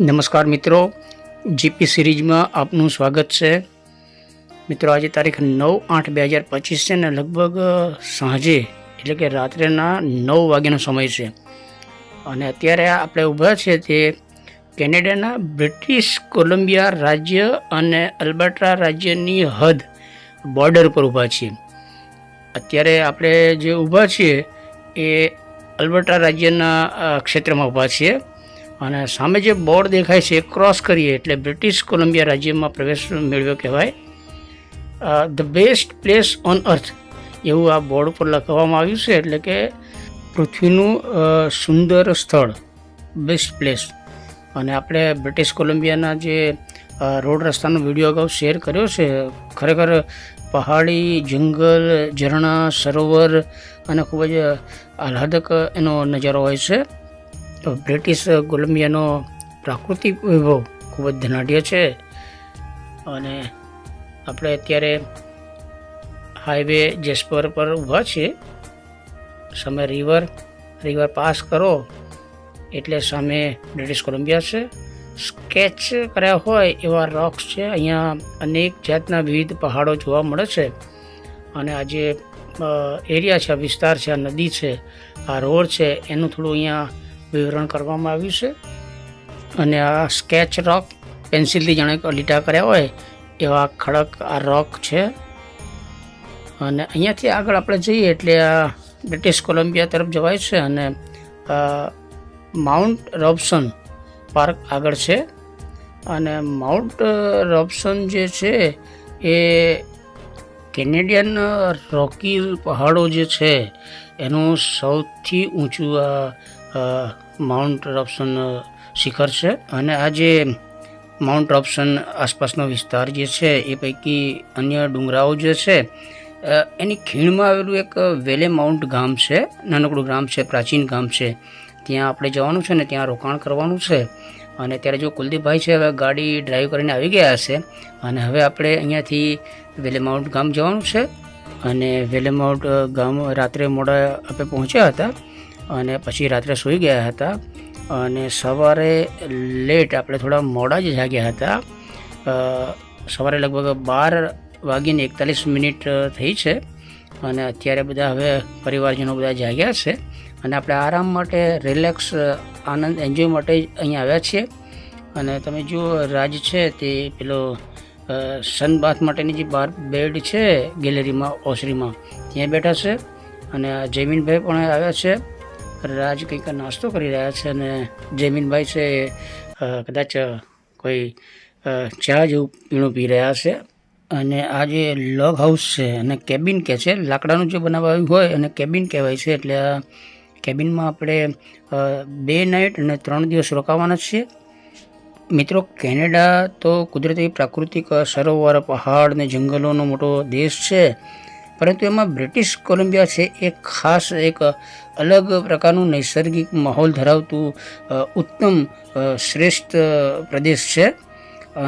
નમસ્કાર મિત્રો. જીપી સિરીઝમાં આપનું સ્વાગત છે. મિત્રો, આજે તારીખ નવ આઠ બે હજાર પચીસ છે ને લગભગ સાંજે, એટલે કે રાત્રેના નવ વાગ્યાનો સમય છે. અને અત્યારે આપણે ઊભા છે તે કેનેડાના બ્રિટિશ કોલંબિયા રાજ્ય અને અલ્બર્ટા રાજ્યની હદ બોર્ડર પર ઊભા છીએ. અત્યારે આપણે જે ઊભા છીએ એ અલ્બર્ટા રાજ્યના ક્ષેત્રમાં ઊભા છીએ. અને સામે જે બોર્ડ દેખાય છે એ ક્રોસ કરીએ એટલે બ્રિટિશ કોલંબિયા રાજ્યમાં પ્રવેશ મેળવ્યો કહેવાય. The best place on earth એવું આ બોર્ડ પર લખવામાં આવ્યું છે એટલે કે પૃથ્વીનું સુંદર સ્થળ. બેસ્ટ પ્લેસ અને આપણે બ્રિટિશ કોલંબિયાના જે રોડ રસ્તાનો વીડિયો અગાઉ શેર કર્યો છે, ખરેખર પહાડી, જંગલ, ઝરણા, સરોવર અને ખૂબ જ આહ્લાદક એનો નજારો હોય છે. તો બ્રિટિશ કોલંબિયાનો પ્રાકૃતિક વૈભવ ખૂબ જ ધનાઢ્ય છે. અને આપણે અત્યારે હાઈવે જેસ્પર પર ઊભા છીએ, સામે રિવર રિવર પાસ કરો, એટલે સામે બ્રિટિશ કોલંબિયા છે. સ્કેચ કર્યા હોય એવા રોક્સ છે. અહીંયા અનેક જાતના વિવિધ પહાડો જોવા મળે છે. અને આ જે એરિયા છે, આ વિસ્તાર છે, આ નદી છે, આ રોડ છે, એનું થોડું અહીંયા વિવરણ કરવામાં આવ્યું છે. અને આ સ્કેચ રોક પેન્સિલથી જાણે લીટા કર્યા હોય એવા ખડક આ રોક છે. અને અહીંયાથી આગળ આપણે જઈએ એટલે આ બ્રિટિશ કોલંબિયા તરફ જવાય છે અને માઉન્ટ રોબસન પાર્ક આગળ છે. અને માઉન્ટ રોબસન જે છે એ કેનેડિયન રોકી પહાડો જે છે એનું સૌથી ઊંચું આ માઉન્ટ રોબસન શિખર છે. અને આ જે માઉન્ટ રોબસન આસપાસનો વિસ્તાર જે છે, એ પૈકી અન્ય ડુંગરાઓ જે છે એની ખીણમાં આવેલું એક વેલે માઉન્ટ ગામ છે. નાનકડું ગામ છે, પ્રાચીન ગામ છે. ત્યાં આપણે જવાનું છે ને, ત્યાં રોકાણ કરવાનું છે. અને ત્યારે જો કુલદીપભાઈ છે, હવે ગાડી ડ્રાઈવ કરીને આવી ગયા હશે. અને હવે આપણે અહીંયાથી વેલે માઉન્ટ ગામ જવાનું છે. અને વેલે માઉન્ટ ગામ રાત્રે મોડા આપણે પહોંચ્યા હતા. અને પછી રાત્રે સૂઈ ગયા હતા અને સવારે લેટ આપણે થોડા મોડા જ જાગ્યા હતા. સવારે લગભગ બાર વાગીને એકતાલીસ મિનિટ થઈ છે અને અત્યારે બધા હવે પરિવારજનો બધા જાગ્યા છે અને આપણે આરામ માટે રિલેક્સ આનંદ એન્જોય માટે જ અહીંયા આવ્યા છીએ. અને તમે જુઓ, રાજ છે તે પેલો સનબાથ માટેની જે બાર બેડ છે ગેલેરીમાં ઓસરીમાં ત્યાં બેઠા છે અને જયમીનભાઈ પણ આવ્યા છે. રાજ કંઈક નાસ્તો કરી રહ્યા છે અને જયમીનભાઈ છે કદાચ કોઈ ચા જેવું પીણું પી રહ્યા છે. અને આ જે લોગ હાઉસ છે અને કેબિન કહે છે, લાકડાનું જે બનાવાયું હોય અને કેબિન કહેવાય છે, એટલે આ કેબિનમાં આપણે બે નાઇટ અને ત્રણ દિવસ રોકાવાના છીએ. મિત્રો, કેનેડા તો કુદરતી પ્રાકૃતિક સરોવર, પહાડ ને જંગલોનો મોટો દેશ છે. પરંતુ એમાં બ્રિટિશ કોલંબિયા છે એ ખાસ એક અલગ પ્રકારનું નૈસર્ગિક માહોલ ધરાવતું ઉત્તમ શ્રેષ્ઠ પ્રદેશ છે.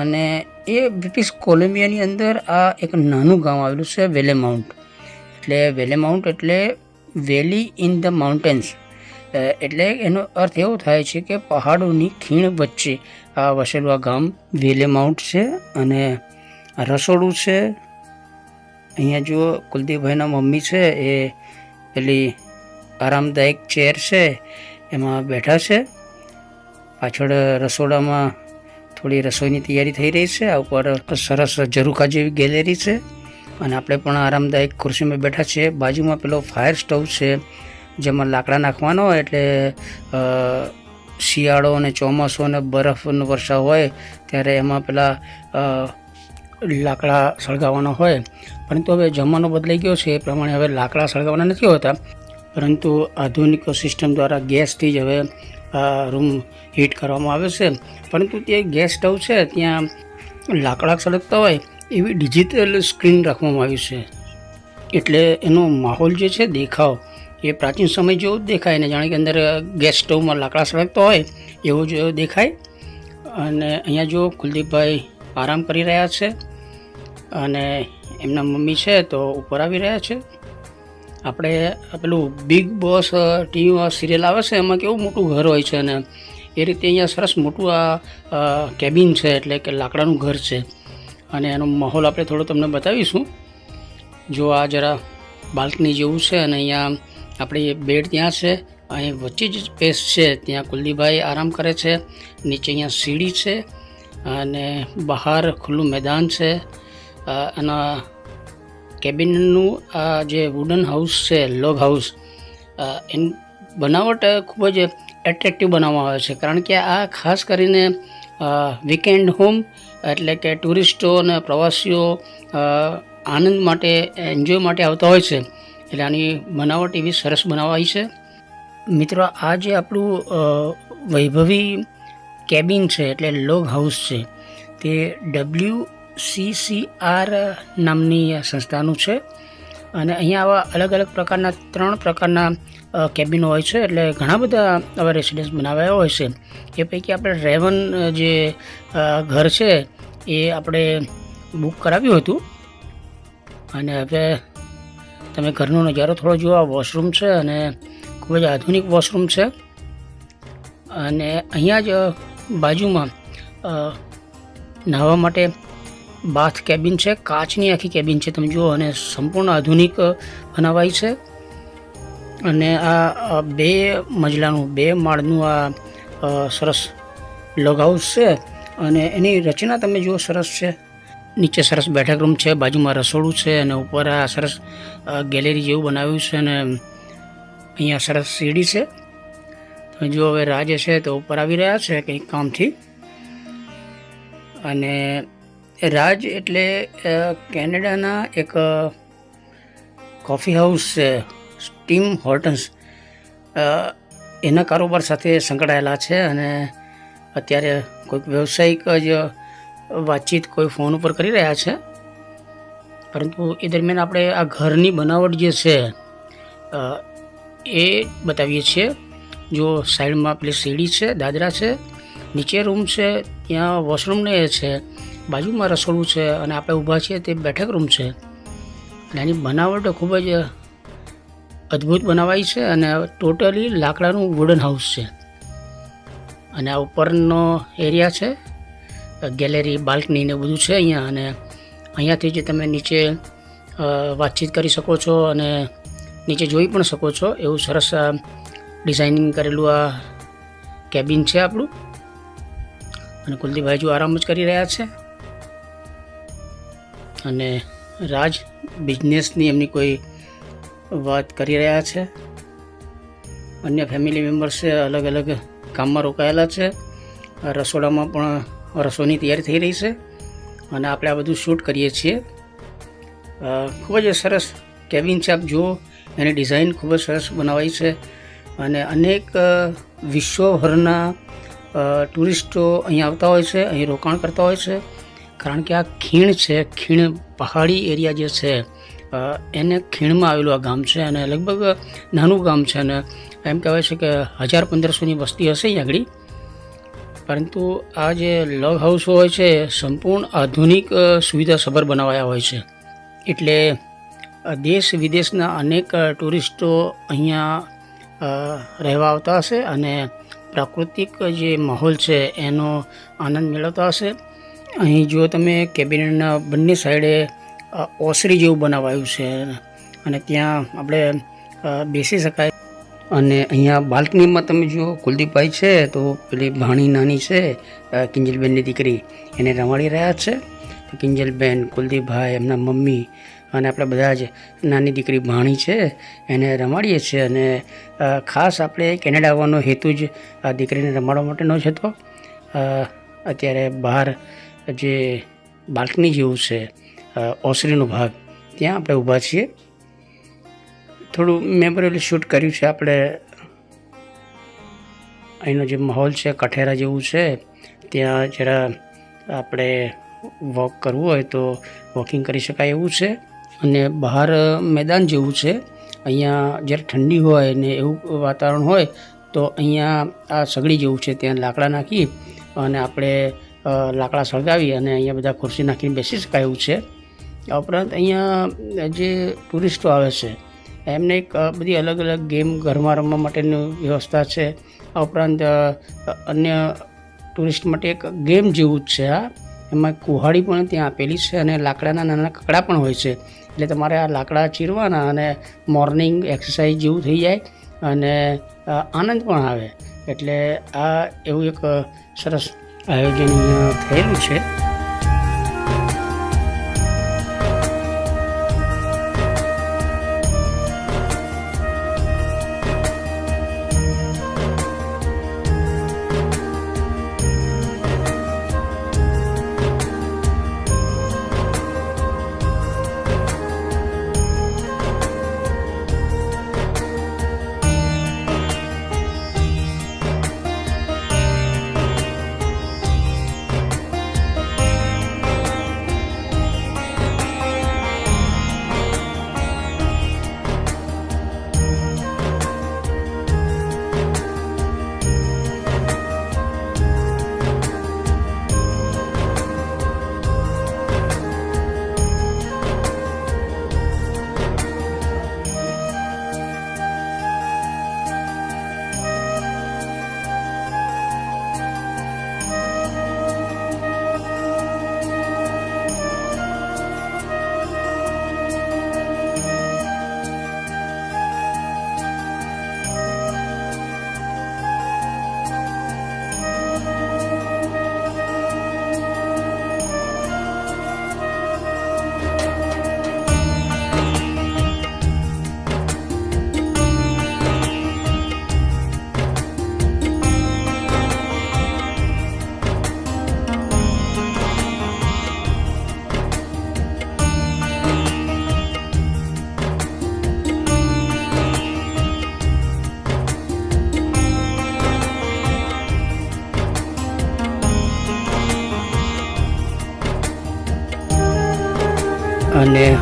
અને એ બ્રિટિશ કોલંબિયાની અંદર આ એક નાનું ગામ આવેલું છે વેલે માઉન્ટ. એટલે વેલે માઉન્ટ એટલે વેલી ઇન ધ માઉન્ટેન્સ. એટલે એનો અર્થ એવો થાય છે કે પહાડોની ખીણ વચ્ચે આ વસેલું આ ગામ વેલે માઉન્ટ છે અને રસોડું છે. અહીંયા જો કુલદીપભાઈના મમ્મી છે એ પેલી આરામદાયક ચેર છે, એમાં બેઠા છે. પાછળ રસોડામાં થોડી રસોઈની તૈયારી થઈ રહી છે, આ ઉપર સરસ ઝરૂખા જેવી ગેલેરી છે. અને આપણે પણ આરામદાયક ખુરશીમાં બેઠા છીએ. બાજુમાં પેલો ફાયર સ્ટવ છે, જેમાં લાકડા નાખવાનો હોય એટલે શિયાળો અને ચોમાસું અને બરફનો વર્ષા હોય, ત્યારે એમાં પેલા લાકડા સળગાવવાના હોય. પરંતુ હવે જમાનો બદલાઈ ગયો છે, એ પ્રમાણે હવે લાકડા સળગાવવાના નથી હોતા. પરંતુ આધુનિક સિસ્ટમ દ્વારા ગેસથી જ હવે રૂમ હીટ કરવામાં આવે છે. પરંતુ તે ગેસ સ્ટવ છે, ત્યાં લાકડા સળગતા હોય એવી ડિજિટલ સ્ક્રીન રાખવામાં આવી છે. એટલે એનો માહોલ જે છે, દેખાવ, એ પ્રાચીન સમય જેવો જ દેખાય ને જાણે કે અંદર ગેસ સ્ટવમાં લાકડા સળગતા હોય એવો જ દેખાય. અને અહીંયા જો કુલદીપભાઈ આરામ કરી રહ્યા છે અને એમના મમ્મી છે, તો ઉપર આવી રહ્યા છે. આપણે પેલું બિગ બોસ ટીવીમાં સિરિયલ આવે છે, એમાં કેવું મોટું ઘર હોય છે અને એ રીતે અહીંયા સરસ મોટું આ કેબિન છે, એટલે કે લાકડાનું ઘર છે. અને એનો માહોલ આપણે થોડો તમને બતાવીશું. જો આ જરા બાલ્કની જેવું છે અને અહીંયા આપણી બેડ ત્યાં છે, અહીં વચ્ચે જ સ્પેસ છે, ત્યાં કુલદીપભાઈ આરામ કરે છે, નીચે અહીંયા સીડી છે અને બહાર ખુલ્લું મેદાન છે એના કેબિનનું આ જે વુડન હાઉસ છે લોગ હાઉસ એન બનાવટ ખૂબ જ એટ્રેક્ટિવ બનાવવામાં આવે છે. કારણ કે આ ખાસ કરીને વીકેન્ડ હોમ એટલે કે ટુરિસ્ટો અને પ્રવાસીઓ આનંદ માટે એન્જોય માટે આવતા હોય છે. એટલે આની બનાવટ એવી સરસ બનાવાઈ છે. મિત્રો, આ જે આપણું વૈભવી કેબિન છે, એટલે લોગ હાઉસ છે, તે ડબલ્યુ સી સી આર નામની સંસ્થાનું છે. અને અહીંયા આવા અલગ અલગ પ્રકારના ત્રણ પ્રકારના કેબિનો હોય છે, એટલે ઘણા બધા આવા રેસિડન્સ બનાવ્યા હોય છે. એ પૈકી આપણે રેવન જે ઘર છે, એ આપણે બુક કરાવ્યું હતું. અને હવે તમે ઘરનો નજારો થોડો જુઓ, આ વોશરૂમ છે અને ખૂબ જ આધુનિક વોશરૂમ છે. અને અહીંયા જ બાજુમાં નાહવા માટે બાથ કેબિન છે, કાચની આખી કેબિન છે, તમે જુઓ, અને સંપૂર્ણ આધુનિક બનાવાય છે. અને આ બે મજલાનું, બે માળનું આ સરસ લોગ હાઉસ છે, અને એની રચના તમે જુઓ, સરસ છે. નીચે સરસ બેઠક રૂમ છે, બાજુમાં રસોડું છે, અને ઉપર આ સરસ ગેલેરી જેવું બનાવ્યું છે, અને અહીંયા સરસ સીડી છે. તમે જુઓ, હવે રાજ છે તો ઉપર આવી રહ્યા છે કંઈક કામથી. અને રાજ એટલે કેનેડાના એક કોફી હાઉસ છે સ્ટીમ હોર્ટન્સ એના કારોબાર સાથે સંકળાયેલા છે અને અત્યારે કોઈક વ્યવસાયિક જ વાતચીત કોઈ ફોન ઉપર કરી રહ્યા છે. પરંતુ એ દરમિયાન આપણે આ ઘરની બનાવટ જે છે એ બતાવીએ છીએ. જો સાઈડમાં પેલી સીડી છે, દાદરા છે, નીચે રૂમ છે, ત્યાં વોશરૂમ ને એ છે. બાજુમાં રસોડું છે અને આપણે ઊભા છીએ તે બેઠક રૂમ છે. અને એની બનાવટ ખૂબ જ અદ્ભુત બનાવાઈ છે અને ટોટલી લાકડાનું વુડન હાઉસ છે. અને આ ઉપરનો એરિયા છે, ગેલેરી, બાલ્કની ને બધું છે અહીંયા અને અહીંયાથી જે તમે નીચે વાતચીત કરી શકો છો અને નીચે જોઈ પણ શકો છો એવું સરસ ડિઝાઇનિંગ કરેલું આ કેબિન છે આપણું. અને કુલદીપભાઈ જો આરામ જ કરી રહ્યા છે. અને રાજ બિઝનેસની એમની કોઈ વાત કરી રહ્યા છે? અન્ય ફેમિલી મેમ્બર્સે અલગ અલગ કામમાં રોકાયેલા છે. રસોડામાં પણ રસોઈની તૈયારી થઈ રહી છે અને આપણે આ બધું શૂટ કરીએ છીએ. ખૂબ જ સરસ કેબિન છે. આપ જુઓ, એની ડિઝાઇન ખૂબ જ સરસ બનાવાઈ છે અને અનેક વિશ્વભરના ટુરિસ્ટો અહીં આવતા હોય છે, અહીં રોકાણ કરતા હોય છે. કારણ કે આ ખીણ છે, ખીણ પહાડી એરિયા જે છે એને ખીણમાં આવેલું આ ગામ છે અને લગભગ નાનું ગામ છે અને એમ કહેવાય છે કે હજાર પંદરસોની વસ્તી હશે અહીં આગળ. પરંતુ આ જે લગ હાઉસો હોય છે, સંપૂર્ણ આધુનિક સુવિધા સભર બનાવાયા હોય છે. એટલે દેશ વિદેશના અનેક ટુરિસ્ટો અહીંયા રહેવા આવતા હશે અને પ્રાકૃતિક જે માહોલ છે, એનો આનંદ મેળવતા હશે. અહીં જો તમે કેબિનેટના બંને સાઈડે ઓસરી જેવું બનાવાયું છે અને ત્યાં આપણે બેસી શકાય. અને અહીંયા બાલ્કનીમાં તમે જુઓ, કુલદીપભાઈ છે, તો પેલી ભાણી નાની છે કિંજલબેનની દીકરી. એને રમાડી રહ્યા છે. કિંજલબેન, કુલદીપભાઈ, એમના મમ્મી અને આપણે બધા જ નાની દીકરી ભાણી છે, એને રમાડીએ છીએ અને ખાસ આપણે કેનેડા આવવાનો હેતુ જ આ દીકરીને રમાડવા માટેનો જ હતો. અત્યારે બહાર જે બાલ્કની જેવું છે ઓસરીનો ભાગ, ત્યાં આપણે ઊભા છીએ. થોડું મેમોરેબલ શૂટ કર્યું છે આપણે. અહીંનો જે માહોલ છે, કઠેરા જેવું છે, ત્યાં જરા આપણે વોક કરવું હોય તો વોકિંગ કરી શકાય એવું છે. અને બહાર મેદાન જેવું છે. અહીંયા જ્યારે ઠંડી હોય ને એવું વાતાવરણ હોય, તો અહીંયા આ સગડી જેવું છે, ત્યાં લાકડા નાખી અને આપણે લાકડા સળગાવી અને અહીંયા બધા ખુરશી નાખીને બેસી શકાય એવું છે. ઉપરાંત અહીંયા જે ટુરિસ્ટો આવે છે, એમને એક બધી અલગ અલગ ગેમ ઘરમાં રમવા માટેની વ્યવસ્થા છે. આ ઉપરાંત અન્ય ટુરિસ્ટ માટે એક ગેમ જેવું જ છે આ. એમાં કુહાડી પણ ત્યાં આપેલી છે અને લાકડાના નાના કકડા પણ હોય છે. એટલે તમારે આ લાકડા ચીરવાના અને મોર્નિંગ એક્સરસાઇઝ જેવું થઈ જાય અને આનંદ પણ આવે. એટલે આ એવું એક સરસ આયોજન થયેલું છે.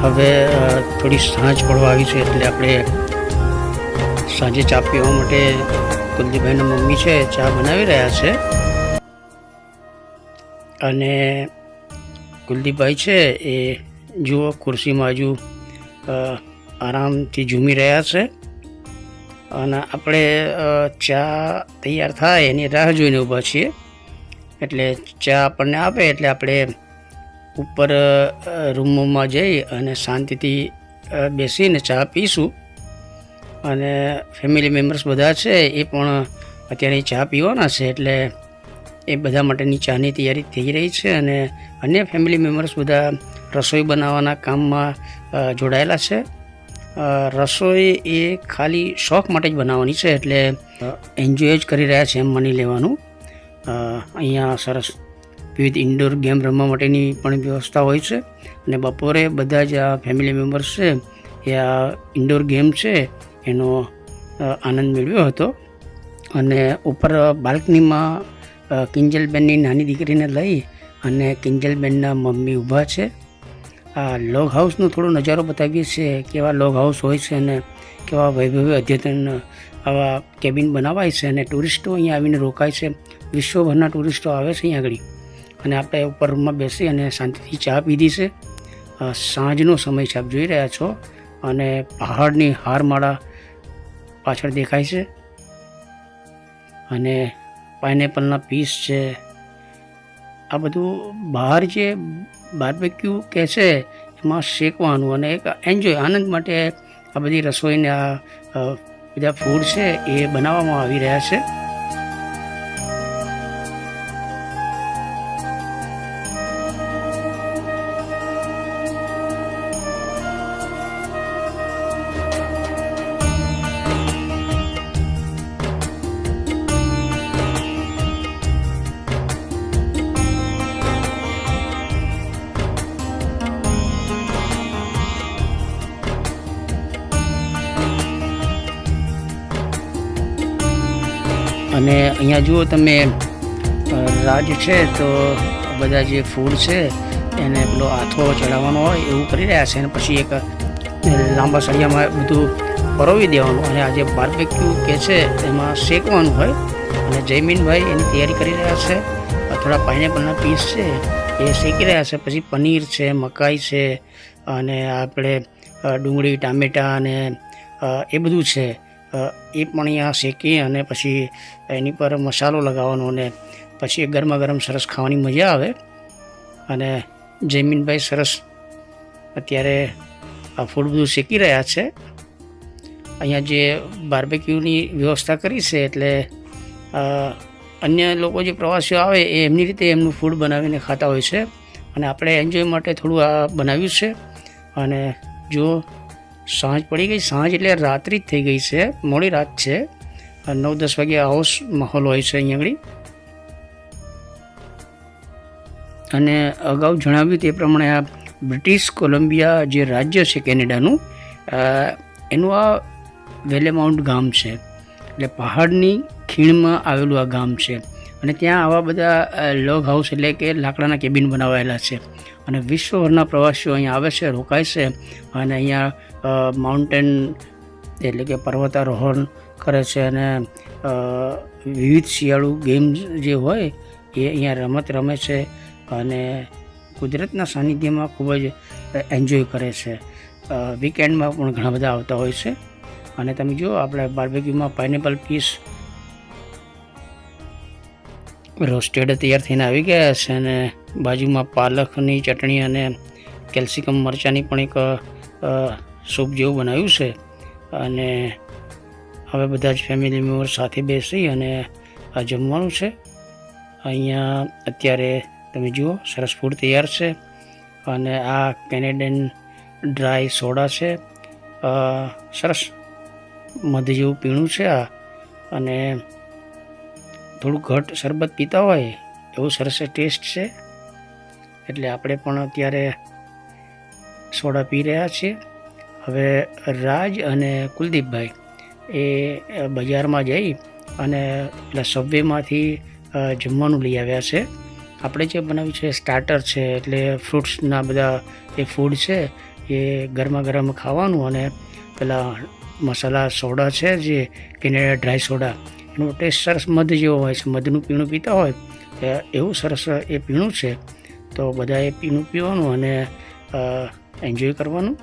હવે થોડી સાંજ પડવા આવી છે એટલે આપણે સાંજે ચા પીવા માટે કુલદીપભાઈના મમ્મી છે, ચા બનાવી રહ્યા છે. અને કુલદીપભાઈ છે એ જુઓ ખુરશીમાં હજુ આરામથી ઝૂમી રહ્યા છે. અને આપણે ચા તૈયાર થાય એની રાહ જોઈને ઊભા છીએ. એટલે ચા આપણને આપે એટલે આપણે ઉપર રૂમમાં જઈ અને શાંતિથી બેસીને ચા પીશું. અને ફેમિલી મેમ્બર્સ બધા છે એ પણ અત્યારે ચા પીવાના છે એટલે એ બધા માટેની ચાની તૈયારી થઈ રહી છે અને અન્ય ફેમિલી મેમ્બર્સ બધા રસોઈ બનાવવાના કામમાં જોડાયેલા છે. રસોઈ એ ખાલી શોખ માટે જ બનાવવાની છે એટલે એન્જોય જ કરી રહ્યા છે એમ માની લેવાનું. અહીંયા સરસ વિવિધ ઇન્ડોર ગેમ રમવા માટેની પણ વ્યવસ્થા હોય છે. અને બપોરે બધા જ આ ફેમિલી મેમ્બર્સ છે, એ આ ઇન્ડોર ગેમ છે, એનો આનંદ મેળવ્યો હતો. અને ઉપર બાલ્કનીમાં કિંજલબેનની નાની દીકરીને લઈ અને કિંજલબેનના મમ્મી ઊભા છે. આ લોગ હાઉસનો થોડો નજારો બતાવીએ છીએ કેવા લોગ હાઉસ હોય છે અને કેવા વૈભવી અદ્યતન આવા કેબિન બનાવાય છે અને ટુરિસ્ટો અહીંયા આવીને રોકાય છે. વિશ્વભરના ટુરિસ્ટો આવે છે અહીંયા આગળ. અને આપણે ઉપર રૂમમાં બેસી અને શાંતિથી ચા પીધી છે. સાંજનો સમય છે, આપ જોઈ રહ્યા છો. અને પહાડની હારમાળા પાછળ દેખાય છે. અને પાઇનેપલના પીસ છે. આ બધું બહાર જે બાર્બેક્યુ કહે છે, એમાં શેકવાનું અને એક એન્જોય આનંદ માટે આ બધી રસોઈને આ બધા ફૂડ છે, એ બનાવવામાં આવી રહ્યા છે. અને અહીંયા જુઓ તમે રાજ છે તો બધા જે ફૂડ છે એને પેલો આથો ચડાવવાનો હોય એવું કરી રહ્યા છે અને પછી એક લાંબા સળિયામાં બધું પરોવી દેવાનું અને આ જે બાર્બેક્યુ કે છે એમાં શેકવાનું હોય અને જયમીનભાઈ એની તૈયારી કરી રહ્યા છે. થોડા પાઇનેપલના પીસ છે એ શેકી રહ્યા છે. પછી પનીર છે, મકાઈ છે અને આપણે ડુંગળી, ટામેટાં અને એ બધું છે. એ પણ અહીંયા શેકી અને પછી એની પર મસાલો લગાવવાનો અને પછી ગરમા ગરમ સરસ ખાવાની મજા આવે. અને જયમીનભાઈ સરસ અત્યારે આ ફૂડ બધું શેકી રહ્યા છે. અહીંયા જે બાર્બેક્યુની વ્યવસ્થા કરી છે એટલે અન્ય લોકો જે પ્રવાસીઓ આવે એ એમની રીતે એમનું ફૂડ બનાવીને ખાતા હોય છે. અને આપણે એન્જોય માટે થોડું આ બનાવ્યું છે. અને જો સાંજ પડી ગઈ. સાંજ એટલે રાત્રિ જ થઈ ગઈ છે. મોડી રાત છે. નવ દસ વાગે આવો માહોલ હોય છે અહીંયા આગળ. અને અગાઉ જણાવ્યું તે પ્રમાણે આ બ્રિટિશ કોલંબિયા જે રાજ્ય છે કેનેડાનું એનું આ વેલેમાઉન્ટ ગામ છે. એટલે પહાડની ખીણમાં આવેલું આ ગામ છે. અને ત્યાં આવા બધા લોગ હાઉસ એટલે કે લાકડાના કેબિન બનાવાયેલા છે. અને વિશ્વભરના પ્રવાસીઓ અહીંયા આવે છે, રોકાય છે. અને અહીંયા માઉન્ટેન એટલે કે પર્વતારોહણ કરે છે અને વિવિધ શિયાળુ ગેમ્સ જે હોય એ અહીંયા રમત રમે છે અને કુદરતના સાનિધ્યમાં ખૂબ જ એન્જોય કરે છે. વીકેન્ડમાં પણ ઘણા બધા આવતા હોય છે. અને તમે જુઓ આપણે બાર્બેક્યુમાં પાઇનેપલ પીસ રોસ્ટેડ તૈયાર થઈને આવી ગયા છે અને બાજુમાં પાલકની ચટણી અને કેલ્સિકમ મરચાંની પણ એક સૂપ જેવું બનાવ્યું છે. અને હવે બધા જ ફેમિલી મેમ્બર સાથે બેસી અને આ જમવાનું છે. અહીંયા અત્યારે તમે જુઓ, સરસ ફૂડ તૈયાર છે. અને આ કેનેડિયન ડ્રાય સોડા છે. સરસ મધ જેવું પીણું છે આ. અને થોડું ઘટ શરબત પીતા હોય એવું સરસ ટેસ્ટ છે. એટલે આપણે પણ અત્યારે સોડા પી રહ્યા છીએ. હવે રાજ અને કુલદીપભાઈ એ બજારમાં જઈ અને પેલા સબવેમાંથી જમવાનું લઈ આવ્યા છે. આપણે જે બનાવ્યું છે સ્ટાર્ટર છે, એટલે ફ્રૂટ્સના બધા એ ફૂડ છે, એ ગરમા ગરમ ખાવાનું અને પેલા મસાલા સોડા છે જે કેનેડા ડ્રાય સોડા, એનો ટેસ્ટ સરસ મધ જેવો હોય છે. મધનું પીણું પીતા હોય એવું સરસ એ પીણું છે. તો બધાએ પીણું પીવાનું અને એન્જોય કરવાનું.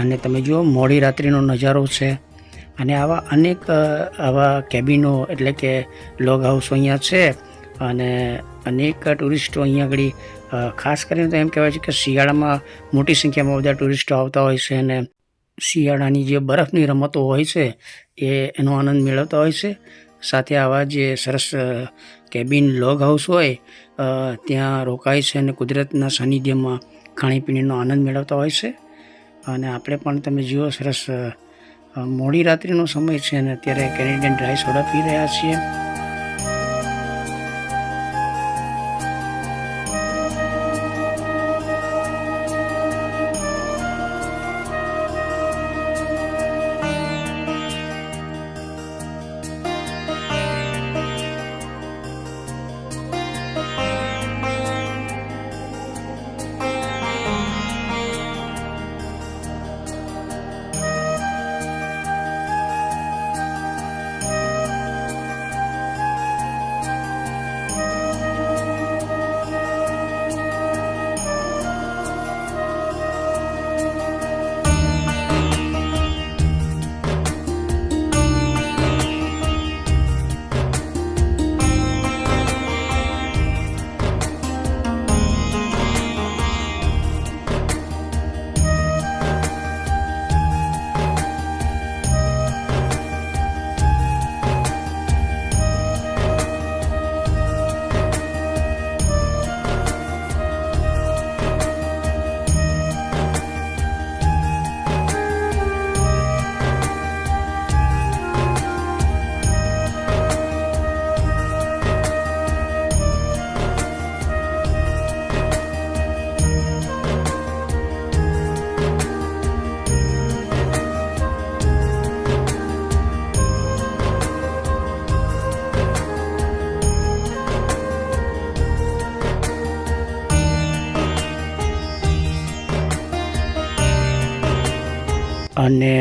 અને તમે જુઓ, મોડી રાત્રિનો નજારો છે. અને આવા અનેક આવા કેબિનો એટલે કે લોગ હાઉસ અહીંયા છે અને અનેક ટુરિસ્ટો અહીંયા આગળ ખાસ કરીને તો એમ કહેવાય છે કે શિયાળામાં મોટી સંખ્યામાં બધા ટુરિસ્ટો આવતા હોય છે અને શિયાળાની જે બરફની રમતો હોય છે, એ એનો આનંદ મેળવતા હોય છે. સાથે આવા જે સરસ કેબિન લોગ હાઉસ હોય ત્યાં રોકાય છે અને કુદરતના સાનિધ્યમાં ખાણીપીણીનો આનંદ મેળવતા હોય છે. અને આપણે પણ તમે જુઓ, સરસ મોડી રાત્રિનો સમય છે અને અત્યારે કેનેડિયન ડ્રાય સોડા પી રહ્યા છીએ.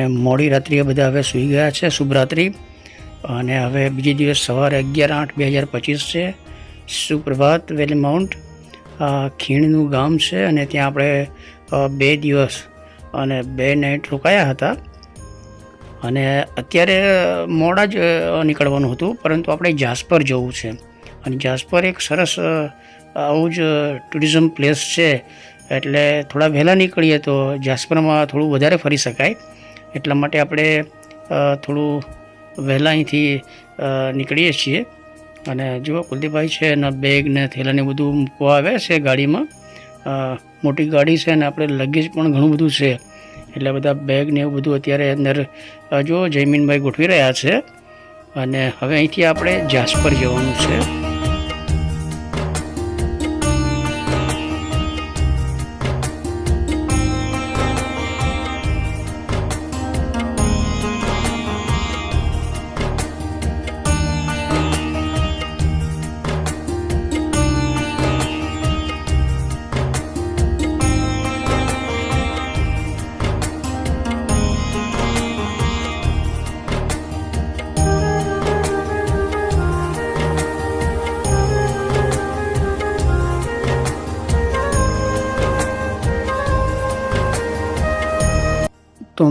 મોડી રાત્રિએ બધા હવે સૂઈ ગયા છે, શુભરાત્રિ. અને હવે બીજે દિવસ સવારે અગિયાર આઠ બે હજાર પચીસ છે. સુપ્રભાત વેલી માઉન્ટ ખીણનું ગામ છે અને ત્યાં આપણે બે દિવસ અને બે નાઇટ રોકાયા હતા. અને અત્યારે મોડા જ નીકળવાનું હતું, પરંતુ આપણે જાસપર જવું છે. અને જાસપર એક સરસ આવું જ ટુરિઝમ પ્લેસ છે. એટલે થોડા વહેલા નીકળીએ તો જાસપરમાં થોડું વધારે ફરી શકાય. એટલા માટે આપણે થોડું વહેલા અહીંથી નીકળીએ છીએ. અને જુઓ, કુલદીપભાઈ છે એના બેગ ને થેલાને બધું મૂકવા આવે છે ગાડીમાં. મોટી ગાડી છે ને આપણે લગેજ પણ ઘણું બધું છે. એટલે બધા બેગ ને એવું બધું અત્યારે અંદર જુઓ, જયમીનભાઈ ગોઠવી રહ્યા છે. અને હવે અહીંથી આપણે જાસપર જવાનું છે.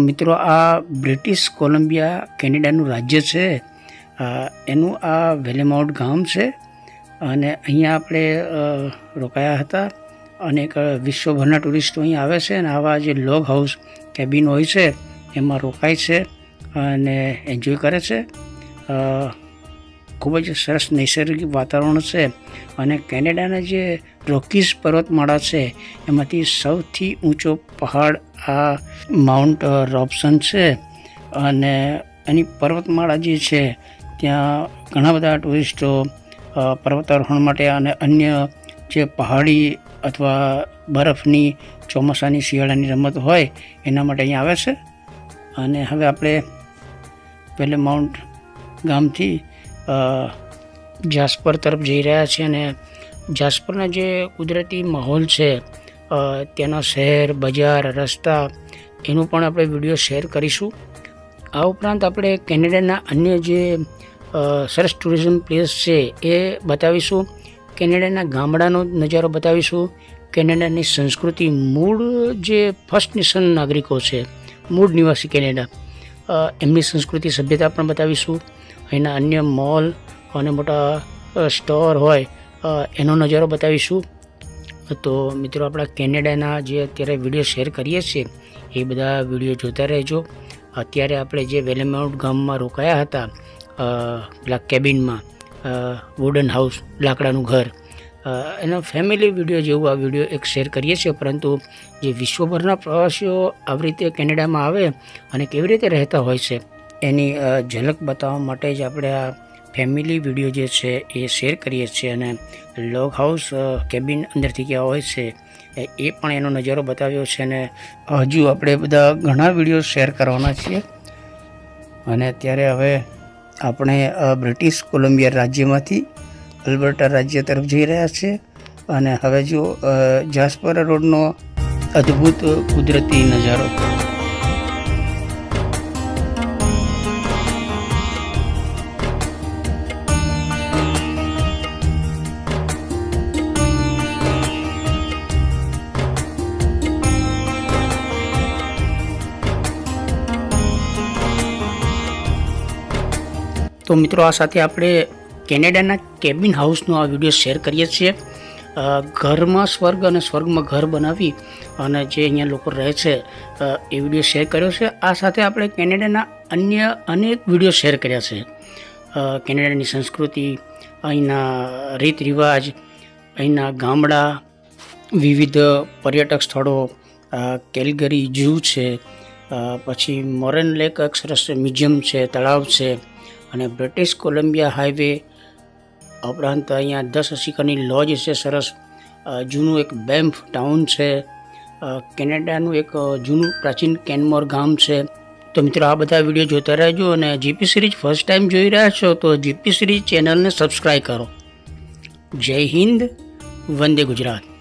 મિત્રો, આ બ્રિટિશ કોલંબિયા કેનેડાનું રાજ્ય છે. એનું આ વેલેમાઉટ ગામ છે અને અહીંયા આપણે રોકાયા હતા અને એક વિશ્વભરના ટુરિસ્ટો અહીં આવે છે અને આવા જે લોગ હાઉસ કેબિન હોય છે, એમાં રોકાય છે અને એન્જોય કરે છે. ખૂબ જ સરસ નૈસર્ગિક વાતાવરણ છે અને કેનેડાના જે રોકીઝ પર્વતમાળા છે, એમાંથી સૌથી ઊંચો પહાડ આ માઉન્ટ રોબસન છે. અને એની પર્વતમાળા જે છે, ત્યાં ઘણા બધા ટુરિસ્ટો પર્વતારોહણ માટે અને અન્ય જે પહાડી અથવા બરફની ચોમાસાની શિયાળાની રમત હોય, એના માટે અહીંયા આવે છે. અને હવે આપણે પહેલે માઉન્ટ ગામથી જાસ્પર તરફ જઈ રહ્યા છીએ અને જાસ્પરના જે કુદરતી માહોલ છે ત્યાંના શહેર, બજાર, રસ્તા, એનું પણ આપણે વીડિયો શેર કરીશું. આ ઉપરાંત આપણે કેનેડાના અન્ય જે સરસ ટુરિઝમ પ્લેસ છે એ બતાવીશું. કેનેડાના ગામડાનો નજારો બતાવીશું. કેનેડાની સંસ્કૃતિ, મૂળ જે ફર્સ્ટ નેશન નાગરિકો છે, મૂળ નિવાસી કેનેડા એમની સંસ્કૃતિ સભ્યતા પણ બતાવીશું. અહીંના અન્ય મોલ અને મોટા સ્ટોર હોય એનો નજારો બતાવીશું. તો મિત્રો, આપણા કેનેડાના જે અત્યારે વીડિયો શેર કરીએ છીએ, એ બધા વીડિયો જોતા રહેજો. અત્યારે આપણે જે વેલેમાઉન્ટ ગામમાં રોકાયા હતા પેલા કેબિનમાં વુડન હાઉસ, લાકડાનું ઘર એનો ફેમિલી વીડિયો જેવું આ વીડિયો એક શેર કરીએ છીએ, પરંતુ જે વિશ્વભરના પ્રવાસીઓ આવી રીતે કેનેડામાં આવે અને કેવી રીતે રહેતા હોય છે એની ઝલક બતાવવા માટે જ આપણે આ ફેમિલી વીડિયો જે છે એ શેર કરીએ છીએ અને લોગ હાઉસ કેબિન અંદરથી ક્યાં હોય છે એ પણ એનો નજારો બતાવ્યો છે અને હજુ આપણે બધા ઘણા વીડિયો શેર કરવાના છીએ. અને અત્યારે હવે આપણે બ્રિટિશ કોલંબિયા રાજ્યમાંથી અલ્બર્ટા રાજ્ય તરફ જઈ રહ્યા છે અને હવે જો અ, રોડનો અદ્ભુત કુદરતી નજારો. તો મિત્રો આ સાથે આપણે કેનેડાના કેબિન હાઉસનો આ વીડિયો શેર કરીએ છીએ. ઘરમાં સ્વર્ગ અને સ્વર્ગમાં ઘર બનાવી અને જે અહીંયા લોકો રહે છે એ વીડિયો શેર કર્યો છે. આ સાથે આપણે કેનેડાના અન્ય અનેક વીડિયો શેર કર્યા છે. કેનેડાની સંસ્કૃતિ, અહીંના રીત રિવાજ અહીંના ગામડા, વિવિધ પર્યટક સ્થળો કેલગરી જૂ છે પછી મોરન લેક એક સરસ મ્યુઝિયમ છે, તળાવ છે અને બ્રિટિશ કોલંબિયા હાઈવે ઉપરાંત અહીંયા દસ શિખરની લોજ છે સરસ. જૂનું એક બેમ્ફ ટાઉન છે. કેનેડાનું એક જૂનું પ્રાચીન કેનમોર ગામ છે. તો મિત્રો આ બધા વીડિયો જોતા રહેજો અને જીપી સિરીઝ ફર્સ્ટ ટાઈમ જોઈ રહ્યા છો તો જીપી સિરીઝ ચેનલને સબસ્ક્રાઈબ કરો. જય હિન્દ, વંદે ગુજરાત.